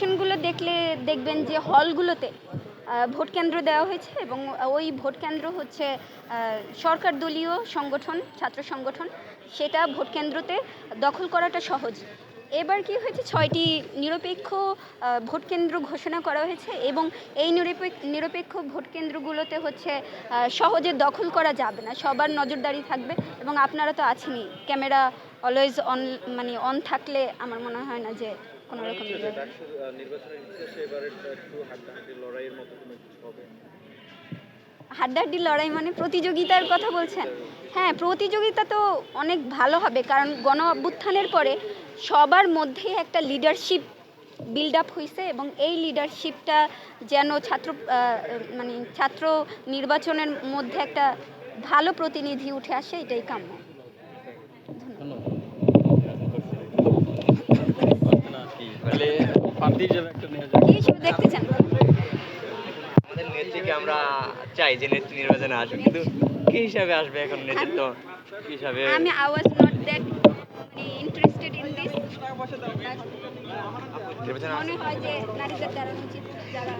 স্টেশনগুলো দেখলে দেখবেন যে হলগুলোতে ভোট কেন্দ্র দেওয়া হয়েছে এবং ওই ভোট কেন্দ্র হচ্ছে সরকার দলীয় সংগঠন, ছাত্র সংগঠন। সেটা ভোট কেন্দ্রতে দখল করাটা সহজ। এবার কি হয়েছে? ছয়টি নিরপেক্ষ ভোট কেন্দ্র ঘোষণা করা হয়েছে এবং এই নিরপেক্ষ নিরপেক্ষ ভোট কেন্দ্রগুলোতে হচ্ছে সহজে দখল করা যাবে না। সবার নজরদারি থাকবে এবং আপনারা তো আছেনই। ক্যামেরা অলওয়েজ অন মানে অন থাকলে আমার মনে হয় না যে কোনো রকম হচ্ছে যে হবে। ডাকসু আহ, নির্বাচনের ইতিহাসে এবারে একটু হাড্ডাহাড্ডি লড়াইয়ের মতো কোনো কিছু হবে? হাড্ডাহাড্ডি লড়াই মানে প্রতিযোগিতার কথা বলছেন। হ্যাঁ প্রতিযোগিতা তো অনেক ভালো হবে কারণ গণ অভ্যুত্থানের পরে সবার মধ্যে একটা লিডারশিপ বিল্ড আপ হয়েছে এবং এই লিডারশিপটা যেন ছাত্র মানে ছাত্র নির্বাচনের মধ্যে একটা ভালো প্রতিনিধি উঠে আসে এটাই কাম্য। তাহলে প্রার্থী হিসেবে একটা নেওয়া যায় কি হিসেবে দেখতে চান আমাদের নেত্রীকে আমরা চাই যে নেত্রী নির্বাচনে আসুক কিন্তু কি হিসাবে আসবে এখন নেতৃত্ব? কি হিসাবে? আমি I was not that interested in this মনে হয় যে নারীদের দ্বারা উচিত যারা